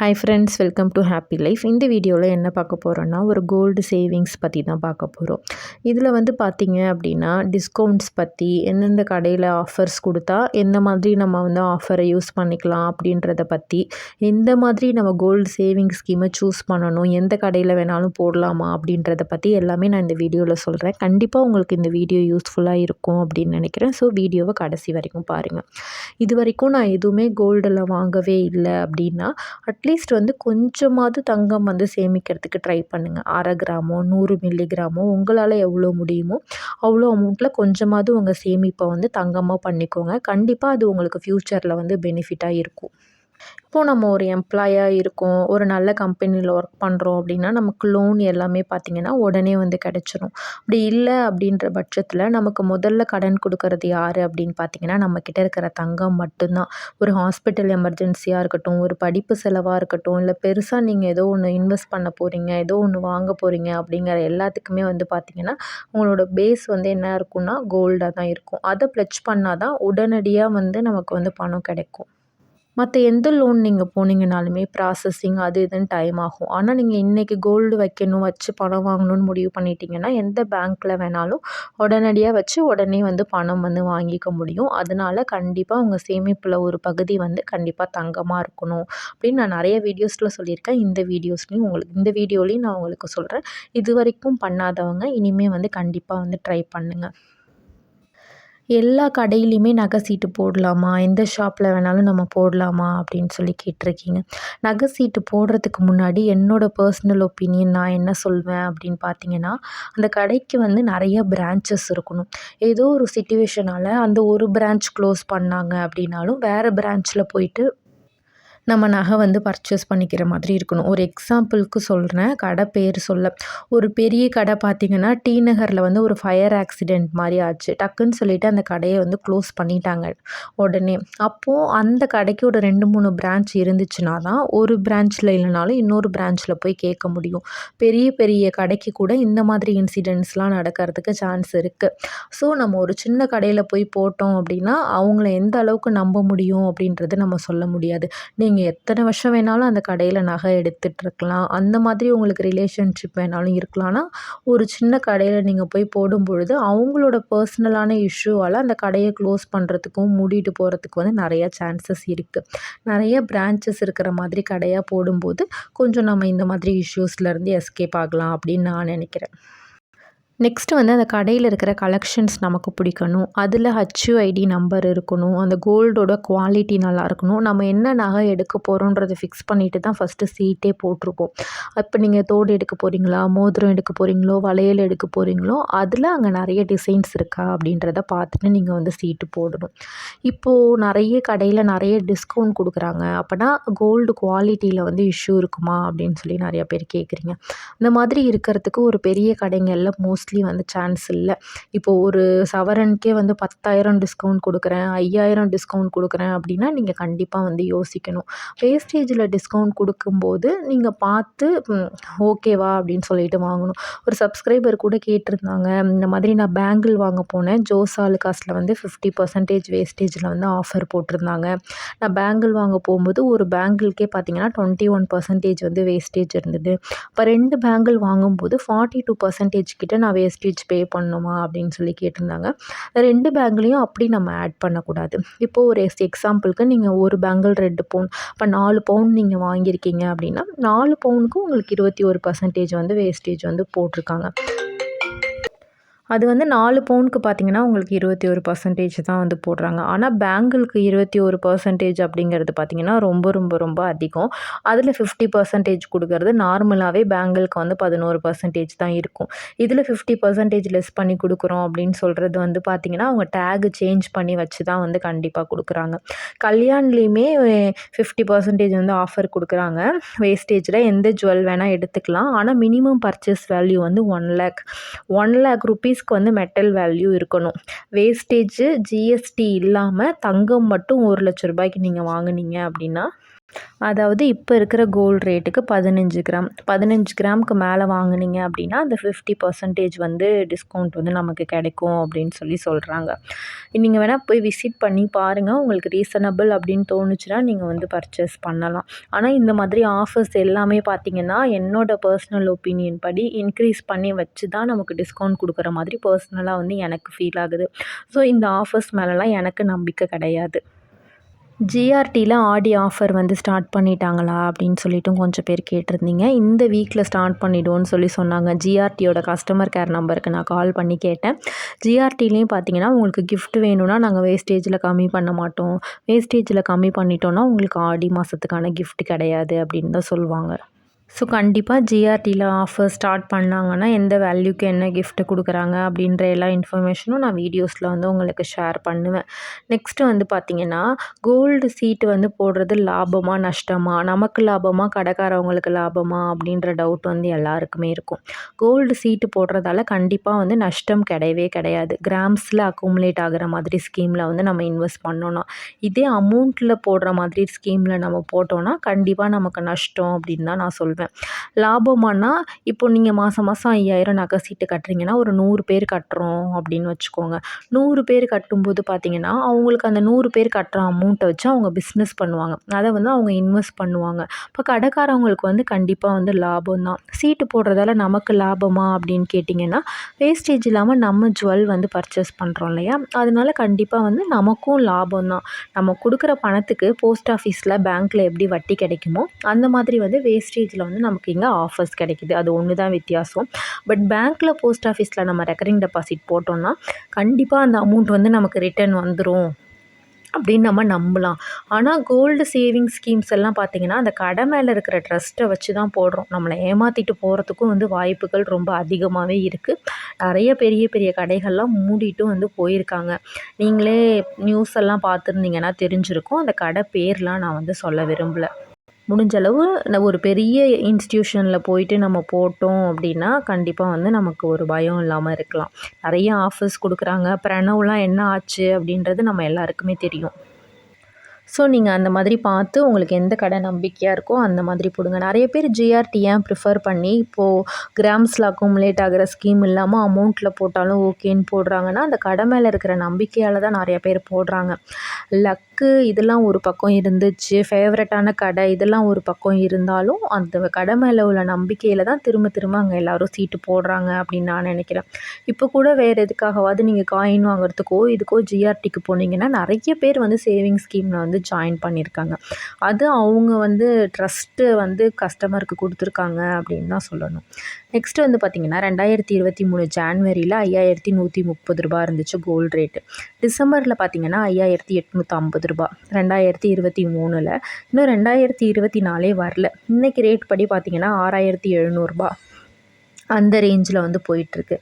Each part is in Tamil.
Hi friends welcome to happy life இந்த வீடியோவில் என்ன பார்க்க போகிறோன்னா ஒரு கோல்டு சேவிங்ஸ் பற்றி தான் பார்க்க போகிறோம் இதில் வந்து பார்த்திங்க அப்படின்னா டிஸ்கவுண்ட்ஸ் பற்றி எந்தெந்த கடையில் ஆஃபர்ஸ் கொடுத்தா எந்த மாதிரி நம்ம வந்து ஆஃபரை யூஸ் பண்ணிக்கலாம் அப்படின்றத பற்றி எந்த மாதிரி நம்ம கோல்டு சேவிங் ஸ்கீமை சூஸ் பண்ணணும் எந்த கடையில் வேணாலும் போடலாமா அப்படின்றத பற்றி எல்லாமே நான் இந்த வீடியோவில் சொல்கிறேன் கண்டிப்பாக உங்களுக்கு இந்த வீடியோ யூஸ்ஃபுல்லாக இருக்கும் அப்படின்னு நினைக்கிறேன். ஸோ வீடியோவை கடைசி வரைக்கும் பாருங்கள் இது வரைக்கும் நான் எதுவுமே கோல்டில் வாங்கவே இல்லை அப்படின்னா அட்லீஸ்ட் அட்லீஸ்ட் வந்து கொஞ்சமாவது தங்கம் வந்து சேமிக்கிறதுக்கு ட்ரை பண்ணுங்கள் அரை கிராமோ நூறு மில்லிகிராமோ உங்களால் எவ்வளோ முடியுமோ அவ்வளோ அமௌண்ட்டில் கொஞ்சமாவது உங்கள் சேமிப்பை வந்து தங்கமாக பண்ணிக்கோங்க. கண்டிப்பாக அது உங்களுக்கு ஃப்யூச்சரில் வந்து பெனிஃபிட்டாக இருக்கும். இப்போது நம்ம ஒரு எம்ப்ளாயாக இருக்கோம் ஒரு நல்ல கம்பெனியில் ஒர்க் பண்ணுறோம் அப்படின்னா நமக்கு லோன் எல்லாமே பார்த்திங்கன்னா உடனே வந்து கிடச்சிரும். அப்படி இல்லை அப்படின்ற பட்சத்தில் நமக்கு முதல்ல கடன் கொடுக்கறது யார் அப்படின்னு பார்த்திங்கன்னா நம்மக்கிட்ட இருக்கிற தங்கம் மட்டும்தான். ஒரு ஹாஸ்பிட்டல் எமர்ஜென்சியாக இருக்கட்டும் ஒரு படிப்பு செலவாக இருக்கட்டும் இல்லை பெருசாக நீங்கள் ஏதோ ஒன்று இன்வெஸ்ட் பண்ண போகிறீங்க ஏதோ ஒன்று வாங்க போகிறீங்க அப்படிங்கிற எல்லாத்துக்குமே வந்து பார்த்திங்கன்னா உங்களோட பேஸ் வந்து என்ன இருக்கும்னா கோல்டாக தான் இருக்கும். அதை ப்ளச் பண்ணால் தான் உடனடியாக வந்து நமக்கு வந்து பணம் கிடைக்கும். மற்ற எந்த லோன் நீங்கள் போனீங்கனாலுமே ப்ராசஸிங் அது இதுன்னு டைம் ஆகும். ஆனால் நீங்கள் இன்றைக்கி கோல்டு வைக்கணும் வச்சு பணம் வாங்கணும்னு முடிவு பண்ணிட்டீங்கன்னா எந்த பேங்க்கில் வேணாலும் உடனடியாக வச்சு உடனே வந்து பணம் வந்து வாங்கிக்க முடியும். அதனால கண்டிப்பாக உங்கள் சேமிப்பில் ஒரு பகுதி வந்து கண்டிப்பாக தங்கமாக இருக்கணும். அப்படின்னு நான் நிறைய வீடியோஸில் சொல்லியிருக்கேன். இந்த வீடியோஸ்லேயும் உங்களுக்கு இந்த வீடியோலேயும் நான் உங்களுக்கு சொல்கிறேன் இது வரைக்கும் பண்ணாதவங்க இனிமேல் வந்து கண்டிப்பாக வந்து ட்ரை பண்ணுங்கள் எல்லா கடையிலையுமே நகை சீட்டு போடலாமா? எந்த ஷாப்பில் வேணாலும் நம்ம போடலாமா? அப்படின்னு சொல்லி கேட்டிருக்கீங்க. நகை சீட்டு போடுறதுக்கு முன்னாடி என்னோடய பர்சனல் ஒப்பீனியன் நான் என்ன சொல்வேன் அப்படின்னு பார்த்தீங்கன்னா அந்த கடைக்கு வந்து நிறைய பிரான்ச்சஸ் இருக்கணும். ஏதோ ஒரு சுச்சுவேஷனால் அந்த ஒரு பிரான்ச் க்ளோஸ் பண்ணாங்க அப்படின்னாலும் வேறு பிரான்ச்சில் போயிட்டு நம்ம நகை வந்து பர்ச்சேஸ் பண்ணிக்கிற மாதிரி இருக்கணும். ஒரு எக்ஸாம்பிளுக்கு சொல்கிறேன் கடை பேர் சொல்ல. ஒரு பெரிய கடை பார்த்திங்கன்னா டி நகரில் வந்து ஒரு ஃபயர் ஆக்சிடெண்ட் மாதிரி ஆச்சு. டக்குன்னு சொல்லிவிட்டு அந்த கடையை வந்து க்ளோஸ் பண்ணிட்டாங்க உடனே. அப்போது அந்த கடைக்கு ஒரு ரெண்டு மூணு பிரான்ச் இருந்துச்சுன்னா தான் ஒரு பிரான்ச்சில் இல்லைனாலும் இன்னொரு பிரான்ச்சில் போய் கேட்க முடியும். பெரிய பெரிய கடைக்கு கூட இந்த மாதிரி இன்சிடென்ட்ஸ்லாம் நடக்கிறதுக்கு சான்ஸ் இருக்குது ஸோ நம்ம ஒரு சின்ன கடையில் போய் போட்டோம் அப்படின்னா அவங்கள எந்த அளவுக்கு நம்ப முடியும் அப்படின்றது நம்ம சொல்ல முடியாது. நீங்கள் நீங்கள் எத்தனை வருஷம் வேணாலும் அந்த கடையில் நகை எடுத்துகிட்ருக்கலாம் அந்த மாதிரி உங்களுக்கு ரிலேஷன்ஷிப் வேணாலும் இருக்கலாம்னா ஒரு சின்ன கடையில் நீங்கள் போய் போடும் பொழுது அவங்களோட பர்சனலான இஷ்யூவால் அந்த கடையை க்ளோஸ் பண்ணுறதுக்கும் மூடிட்டு போகிறதுக்கு வந்து நிறையா சான்சஸ் இருக்குது நிறைய பிரான்ச்சஸ் இருக்கிற மாதிரி கடையாக போடும்போது கொஞ்சம் நம்ம இந்த மாதிரி இஷ்யூஸ்லேருந்து எஸ்கேப் ஆகலாம் அப்படின்னு நான் நினைக்கிறேன். நெக்ஸ்ட்டு வந்து அந்த கடையில் இருக்கிற கலெக்ஷன்ஸ் நமக்கு பிடிக்கணும். அதில் ஹச்யூஐடி நம்பர் இருக்கணும். அந்த கோல்டோட குவாலிட்டி நல்லா இருக்கணும். நம்ம என்ன நகை எடுக்க போகிறோன்றதை ஃபிக்ஸ் பண்ணிவிட்டு தான் ஃபஸ்ட்டு சீட்டே போட்டிருப்போம். இப்போ நீங்கள் தோடு எடுக்க போகிறீங்களா மோதிரம் எடுக்க போகிறீங்களோ வளையல் எடுக்க போகிறீங்களோ அதில் அங்கே நிறைய டிசைன்ஸ் இருக்கா? அப்படின்றத பார்த்துட்டு நீங்கள் வந்து சீட்டு போடணும். இப்போது நிறைய கடையில் நிறைய டிஸ்கவுண்ட் கொடுக்குறாங்க. அப்போனா கோல்டு குவாலிட்டியில் வந்து இஷ்யூ இருக்குமா? அப்படின்னு சொல்லி நிறையா பேர் கேட்குறீங்க இந்த மாதிரி இருக்கிறதுக்கு ஒரு பெரிய கடைங்களில் மோஸ்ட் மோஸ்ட்லி வந்து சான்ஸ் இல்லை. இப்போது ஒரு சவரனுக்கே வந்து பத்தாயிரம் டிஸ்கவுண்ட் கொடுக்குறேன் ஐயாயிரம் டிஸ்கவுண்ட் கொடுக்குறேன் அப்படின்னா நீங்கள் கண்டிப்பாக வந்து யோசிக்கணும். வேஸ்டேஜில் டிஸ்கவுண்ட் கொடுக்கும்போது நீங்கள் பார்த்து ஓகேவா அப்படின்னு சொல்லிட்டு வாங்கணும். ஒரு சப்ஸ்கிரைபர் கூட கேட்டிருந்தாங்க இந்த மாதிரி நான் பேங்கிள் வாங்க போனேன். ஜோஸ் காஸ்ட்டில் வந்து ஃபிஃப்டி பர்சன்டேஜ் வேஸ்டேஜில் வந்து ஆஃபர் போட்டிருந்தாங்க. நான் பேங்கிள் வாங்க போகும்போது ஒரு பேங்கிள்கே பார்த்தீங்கன்னா டுவெண்ட்டி ஒன் பர்சன்டேஜ் வந்து வேஸ்டேஜ் இருந்தது. இப்போ ரெண்டு பேங்கிள் வாங்கும்போது ஃபார்ட்டி டூ பர்சன்டேஜ் கிட்ட நான் வேஸ்டேஜ் பே பண்ணணுமா அப்படின்னு சொல்லி கேட்டிருந்தாங்க. ரெண்டு பேங்க்லேயும் அப்படி நம்ம ஆட் பண்ணக்கூடாது. இப்போது ஒரு எக்ஸாம்பிளுக்கு நீங்கள் ஒரு பேங்கிள் ரெண்டு பவுன் இப்போ நாலு பவுன் நீங்கள் வாங்கியிருக்கீங்க அப்படின்னா நாலு பவுனுக்கும் உங்களுக்கு இருபத்தி ஒரு பர்சன்டேஜ் வந்து வேஸ்டேஜ் வந்து போட்டிருக்காங்க. அது வந்து நாலு பவுனுக்கு பார்த்தீங்கன்னா உங்களுக்கு இருபத்தி ஒரு பர்சன்டேஜ் தான் வந்து போடுறாங்க. ஆனால் பேங்கிளுக்கு இருபத்தி ஒரு பர்சன்டேஜ் அப்படிங்கிறது பார்த்திங்கன்னா ரொம்ப ரொம்ப ரொம்ப அதிகம். அதில் ஃபிஃப்டி பர்சன்டேஜ் கொடுக்கறது நார்மலாகவே பேங்கிளுக்கு வந்து பதினோரு பர்சன்டேஜ் தான் இருக்கும். இதில் ஃபிஃப்டி பர்சன்டேஜ் லெஸ் பண்ணி கொடுக்குறோம் அப்படின்னு சொல்கிறது வந்து பார்த்திங்கன்னா அவங்க டேகு சேஞ்ச் பண்ணி வச்சு தான் வந்து கண்டிப்பாக கொடுக்குறாங்க. கல்யாண்லேயுமே ஃபிஃப்டி பர்சன்டேஜ் வந்து ஆஃபர் கொடுக்குறாங்க. வேஸ்டேஜில் எந்த ஜுவல் வேணால் எடுத்துக்கலாம். ஆனால் மினிமம் பர்ச்சேஸ் வேல்யூ வந்து one lakh one lakh rupees ருபீஸ்க்கு வந்து மெட்டல் வேல்யூ இருக்கணும். வேஸ்டேஜு ஜிஎஸ்டி இல்லாமல் தங்கம் மட்டும் ஒரு லட்ச ரூபாய்க்கு நீங்கள் வாங்குனீங்க அப்படின்னா அதாவது இப்போ இருக்கிற கோல்டு ரேட்டுக்கு பதினஞ்சு கிராம் பதினஞ்சு கிராமுக்கு மேலே வாங்குனீங்க அப்படின்னா அந்த ஃபிஃப்டி பர்சன்டேஜ் வந்து டிஸ்கவுண்ட் வந்து நமக்கு கிடைக்கும் அப்படின்னு சொல்லி சொல்கிறாங்க நீங்கள் வேணால் போய் விசிட் பண்ணி பாருங்கள் உங்களுக்கு ரீசனபிள் அப்படின்னு தோணுச்சுன்னா நீங்கள் வந்து பர்ச்சேஸ் பண்ணலாம். ஆனால் இந்த மாதிரி ஆஃபர்ஸ் எல்லாமே பார்த்தீங்கன்னா என்னோட பர்சனல் ஒப்பீனியன் படி இன்க்ரீஸ் பண்ணி வச்சு தான் நமக்கு டிஸ்கவுண்ட் கொடுக்குற மாதிரி பர்சனலாக வந்து எனக்கு ஃபீல் ஆகுது. ஸோ இந்த ஆஃபர்ஸ் மேலெலாம் எனக்கு நம்பிக்கை கிடையாது. ஜிஆர்டியில் ஆடி ஆஃபர் வந்து ஸ்டார்ட் பண்ணிட்டாங்களா அப்படின்னு சொல்லிட்டும் கொஞ்சம் பேர் கேட்டிருந்தீங்க. இந்த வீக்கில் ஸ்டார்ட் பண்ணிவிடுவோன்னு சொல்லி சொன்னாங்க. ஜிஆர்டியோட கஸ்டமர் கேர் நம்பருக்கு நான் கால் பண்ணி கேட்டேன். ஜிஆர்டிலையும் பார்த்தீங்கன்னா உங்களுக்கு கிஃப்ட் வேணும்னா நாங்கள் வேஸ்டேஜில் கம்மி பண்ண மாட்டோம். வேஸ்டேஜில் கம்மி பண்ணிட்டோன்னா உங்களுக்கு ஆடி மாதத்துக்கான கிஃப்ட் கிடையாது அப்படின்னு தான் சொல்லுவாங்க. ஸோ கண்டிப்பாக ஜிஆர்டியில் ஆஃபர் ஸ்டார்ட் பண்ணாங்கன்னா எந்த வேல்யூக்கு என்ன கிஃப்ட்டு கொடுக்குறாங்க அப்படின்ற எல்லா இன்ஃபர்மேஷனும் நான் வீடியோஸில் வந்து உங்களுக்கு ஷேர் பண்ணுவேன். நெக்ஸ்ட்டு வந்து பார்த்திங்கன்னா கோல்டு சீட்டு வந்து போடுறது லாபமாக நஷ்டமாக நமக்கு லாபமாக கடைக்காரவங்களுக்கு லாபமாக அப்படின்ற டவுட் வந்து எல்லாருக்குமே இருக்கும். கோல்டு சீட்டு போடுறதால கண்டிப்பாக வந்து நஷ்டம் கிடையவே கிடையாது. கிராம்ஸில் அக்குமுலேட் ஆகிற மாதிரி ஸ்கீமில் வந்து நம்ம இன்வெஸ்ட் பண்ணோன்னா இதே அமௌண்ட்டில் போடுற மாதிரி ஸ்கீமில் நம்ம போட்டோன்னா கண்டிப்பாக நமக்கு நஷ்டம் அப்படின்னு தான் நான் சொல்வேன். சொல்லுவேன். லாபமானா இப்போ நீங்கள் மாதம் மாதம் ஐயாயிரம் நகை சீட்டு கட்டுறீங்கன்னா ஒரு நூறு பேர் கட்டுறோம் அப்படின்னு வச்சுக்கோங்க. நூறு பேர் கட்டும்போது பார்த்தீங்கன்னா அவங்களுக்கு அந்த நூறு பேர் கட்டுற அமௌண்ட்டை வச்சு அவங்க பிஸ்னஸ் பண்ணுவாங்க. அதை வந்து அவங்க இன்வெஸ்ட் பண்ணுவாங்க. இப்போ கடைக்காரவங்களுக்கு வந்து கண்டிப்பாக வந்து லாபம் தான். சீட்டு போடுறதால நமக்கு லாபமா அப்படின்னு கேட்டிங்கன்னா வேஸ்டேஜ் இல்லாமல் நம்ம ஜுவல் வந்து பர்ச்சேஸ் பண்ணுறோம் இல்லையா? அதனால கண்டிப்பாக வந்து நமக்கும் லாபம் தான். நம்ம கொடுக்குற பணத்துக்கு போஸ்ட் ஆஃபீஸில் பேங்க்கில் எப்படி வட்டி கிடைக்குமோ அந்த மாதிரி வந்து வேஸ்டேஜில் வந்து நமக்கு இங்கே ஆஃபர்ஸ் கிடைக்கிது. அது ஒன்று தான் வித்தியாசம் பட் பேங்க்கில் போஸ்ட் ஆஃபீஸில் நம்ம ரெக்கரிங் டெபாசிட் போட்டோம்னா கண்டிப்பாக அந்த அமௌண்ட் வந்து நமக்கு ரிட்டர்ன் வந்துடும் அப்படின்னு நம்ம நம்பலாம். ஆனால் கோல்டு சேவிங் ஸ்கீம்ஸ் எல்லாம் பார்த்திங்கன்னா அந்த கடை மேலே இருக்கிற ட்ரஸ்ட்டை வச்சு தான் போடுறோம். நம்மளை ஏமாற்றிட்டு போகிறதுக்கும் வந்து வாய்ப்புகள் ரொம்ப அதிகமாகவே இருக்குது நிறைய பெரிய பெரிய கடைகள்லாம் மூடிட்டு வந்து போயிருக்காங்க. நீங்களே நியூஸ் எல்லாம் பார்த்துருந்தீங்கன்னா தெரிஞ்சிருக்கும். அந்த கடை பேர்லாம் நான் வந்து சொல்ல விரும்பலை. முடிஞ்சளவு ஒரு பெரிய இன்ஸ்டியூஷனில் போயிட்டு நம்ம போட்டோம் அப்படின்னா கண்டிப்பாக வந்து நமக்கு ஒரு பயம் இல்லாமல் இருக்கலாம். நிறைய ஆஃபர்ஸ் கொடுக்குறாங்க. பிரணவ்லாம் என்ன ஆச்சு அப்படின்றது நம்ம எல்லாருக்குமே தெரியும். ஸோ நீங்கள் அந்த மாதிரி பார்த்து உங்களுக்கு எந்த கடை நம்பிக்கையாக இருக்கோ அந்த மாதிரி போடுங்க. நிறைய பேர் ஜிஆர்டி ஏன் ப்ரிஃபர் பண்ணி இப்போது கிராம்ஸில் அக்குமுலேட் ஆகிற ஸ்கீம் இல்லாமல் அமௌண்ட்டில் போட்டாலும் ஓகேன்னு போடுறாங்கன்னா அந்த கடை மேலே இருக்கிற நம்பிக்கையால் தான் நிறைய பேர் போடுறாங்க. லக்கு இதெல்லாம் ஒரு பக்கம் இருந்துச்சு. ஃபேவரட்டான கடை இதெல்லாம் ஒரு பக்கம் இருந்தாலும் அந்த கடை மேலே உள்ள நம்பிக்கையில் தான் திரும்ப திரும்ப அங்கே எல்லோரும் சீட்டு போடுறாங்க அப்படின்னு நான் நினைக்கிறேன். இப்போ கூட வேறு எதுக்காகவாவது நீங்கள் காயின் வாங்குறதுக்கோ இதுக்கோ ஜிஆர்டிக்கு போனீங்கன்னா நிறைய பேர் வந்து சேவிங் ஸ்கீமில் வந்து ஜாயின் பண்ணியிருக்காங்க. அது அவங்க வந்து ட்ரஸ்ட்டு வந்து கஸ்டமருக்கு கொடுத்துருக்காங்க அப்படின்னு தான் சொல்லணும். நெக்ஸ்ட்டு வந்து பார்த்திங்கன்னா ரெண்டாயிரத்தி இருபத்தி மூணு ஜான்வரியில் ஐயாயிரத்தி நூற்றி முப்பது ரூபா இருந்துச்சு கோல்டு ரேட்டு டிசம்பரில் பார்த்திங்கன்னா ஐயாயிரத்தி எட்நூற்றி ஐம்பது ரூபா ரெண்டாயிரத்தி இருபத்தி மூணில் இன்னும் ரெண்டாயிரத்தி இருபத்தி நாலே வரல. இன்றைக்கி ரேட் படி பார்த்திங்கன்னா ஆறாயிரத்தி எழுநூறுபா அந்த ரேஞ்சில் வந்து போயிட்டுருக்கு.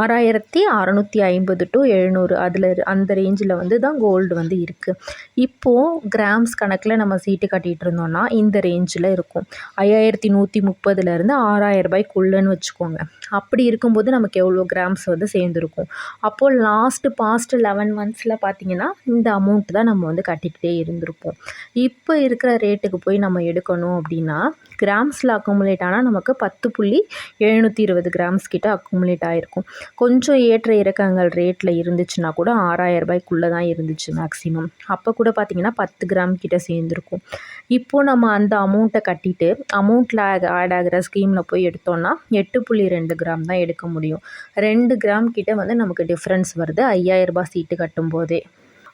ஆறாயிரத்தி அறநூற்றி ஐம்பது டு எழுநூறு அதில் அந்த ரேஞ்சில் வந்து தான் கோல்டு வந்து இருக்குது இப்போது கிராம்ஸ் கணக்கில் நம்ம சீட்டு கட்டிகிட்டு இருந்தோம்னா இந்த ரேஞ்சில் இருக்கும். ஐயாயிரத்தி நூற்றி முப்பதுலேருந்து ஆறாயிரம் ரூபாய்க்குள்ளேன்னு வச்சுக்கோங்க. அப்படி இருக்கும்போது நமக்கு எவ்வளோ கிராம்ஸ் வந்து சேர்ந்துருக்கும்? அப்போது லாஸ்ட்டு பாஸ்ட் லெவன் மந்த்ஸில் பார்த்திங்கன்னா இந்த அமௌண்ட் தான் நம்ம வந்து கட்டிக்கிட்டே இருந்திருப்போம். இப்போ இருக்கிற ரேட்டுக்கு போய் நம்ம எடுக்கணும் அப்படின்னா கிராம்ஸில் அக்குமுலேட் ஆனால் நமக்கு பத்து புள்ளி எழுநூற்றி இருபது கிராம்ஸ் கிட்ட அக்குமுலேட் ஆகிருக்கும் கொஞ்சம் ஏற்ற இறக்கங்கள் ரேட்டில் இருந்துச்சுன்னா கூட ஆறாயிரம் ரூபாய்க்குள்ளே தான் இருந்துச்சு மேக்ஸிமம் அப்போ கூட பார்த்திங்கன்னா பத்து கிராம் கிட்ட சேர்ந்துருக்கும். இப்போது நம்ம அந்த அமௌண்ட்டை கட்டிட்டு அமௌண்ட்டில் ஆட் ஆகிற ஸ்கீமில் போய் எடுத்தோன்னா எட்டு புள்ளி ரெண்டு கிராம் தான் எடுக்க முடியும். ரெண்டு கிராம் கிட்ட வந்து நமக்கு டிஃப்ரென்ஸ் வருது. ஐயாயிரரூபா சீட்டு கட்டும் போதே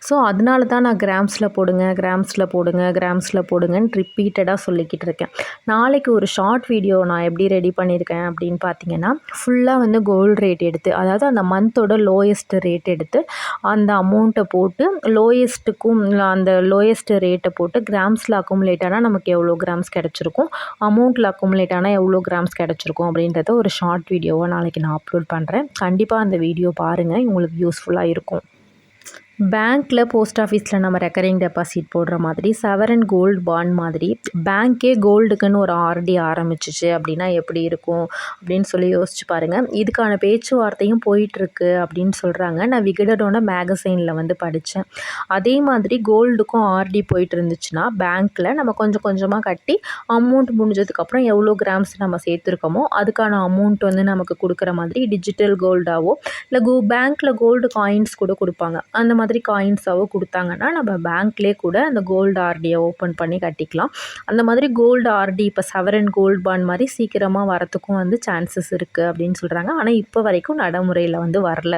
ஸோ அதனால தான் நான் கிராம்ஸில் போடுங்க கிராம்ஸில் போடுங்க கிராம்ஸில் போடுங்கன்னு ரிப்பீட்டடாக சொல்லிக்கிட்டு இருக்கேன். நாளைக்கு ஒரு ஷார்ட் வீடியோ நான் எப்படி ரெடி பண்ணியிருக்கேன் அப்படின்னு பார்த்தீங்கன்னா ஃபுல்லாக வந்து கோல்டு ரேட் எடுத்து அதாவது அந்த மந்தோட லோயஸ்ட் ரேட் எடுத்து அந்த அமௌண்ட்டை போட்டு லோயஸ்ட்டுக்கும் அந்த லோயஸ்ட் ரேட்டை போட்டு கிராம்ஸில் அக்குமுலேட் ஆனால் நமக்கு எவ்வளோ கிராம்ஸ் கிடச்சிருக்கும் அமௌண்ட்டில் அக்குமுலேட் ஆனால் எவ்வளோ கிராம்ஸ் கிடச்சிருக்கும் அப்படின்றத ஒரு ஷார்ட் வீடியோவாக நாளைக்கு நான் அப்லோட் பண்ணுறேன் கண்டிப்பாக அந்த வீடியோ பாருங்கள் உங்களுக்கு யூஸ்ஃபுல்லாக இருக்கும். பேங்க்கில் போஸ்ட் ஆஃபீஸில் நம்ம ரெக்கரிங் டெபாசிட் போடுற மாதிரி சவரன் கோல்டு பாண்ட் மாதிரி பேங்க்கே கோல்டுக்குன்னு ஒரு ஆர்டி ஆரம்பிச்சிச்சு அப்படின்னா எப்படி இருக்கும் அப்படின்னு சொல்லி யோசிச்சு பாருங்கள் இதுக்கான பேச்சுவார்த்தையும் போயிட்டுருக்கு அப்படின்னு சொல்கிறாங்க நான் விகடடோட மேகசைனில் வந்து படித்தேன் அதே மாதிரி கோல்டுக்கும் ஆர்டி போயிட்டு இருந்துச்சுன்னா பேங்க்கில் நம்ம கொஞ்சம் கொஞ்சமாக கட்டி அமௌண்ட் முடிஞ்சதுக்கப்புறம் எவ்வளோ கிராம்ஸ் நம்ம சேர்த்துருக்கோமோ அதுக்கான அமௌண்ட் வந்து நமக்கு கொடுக்குற மாதிரி டிஜிட்டல் கோல்டாவோ இல்லை கோ பேங்க்கில் கோல்டு காயின்ஸ் கூட கொடுப்பாங்க. அந்த மாதிரி மாதிரி காயின்ஸாவோ கொடுத்தாங்கன்னா நம்ம பேங்க்லேயே கூட அந்த கோல்டு ஆர்டியை ஓப்பன் பண்ணி கட்டிக்கலாம். அந்த மாதிரி கோல்டு ஆர்டி இப்போ சவரன் கோல்டு பாண்ட் மாதிரி சீக்கிரமாக வரத்துக்கும் வந்து சான்சஸ் இருக்குது அப்படின்னு சொல்கிறாங்க ஆனால் இப்போ வரைக்கும் நடைமுறையில் வந்து வரல.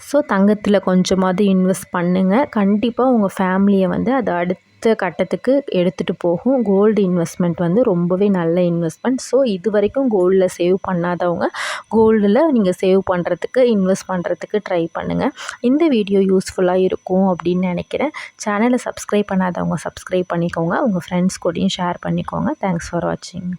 ஸோ தங்கத்தில் கொஞ்சமாவது இன்வெஸ்ட் பண்ணுங்கள் கண்டிப்பாக உங்கள் ஃபேமிலியை வந்து அதை அடுத்து அடுத்த கட்டத்துக்கு எடுத்துகிட்டு போகும். கோல்டு இன்வெஸ்ட்மெண்ட் வந்து ரொம்பவே நல்ல இன்வெஸ்ட்மெண்ட் ஸோ இது வரைக்கும் கோல்டில் சேவ் பண்ணாதவங்க கோல்டில் நீங்கள் சேவ் பண்ணுறதுக்கு இன்வெஸ்ட் பண்ணுறதுக்கு ட்ரை பண்ணுங்கள் இந்த வீடியோ யூஸ்ஃபுல்லாக இருக்கும் அப்படின்னு நினைக்கிறேன். சேனலை சப்ஸ்கிரைப் பண்ணாதவங்க சப்ஸ்கிரைப் பண்ணிக்கோங்க. உங்கள் ஃப்ரெண்ட்ஸ் கூடயும் ஷேர் பண்ணிக்கோங்க. தேங்க்ஸ் ஃபார் வாட்சிங்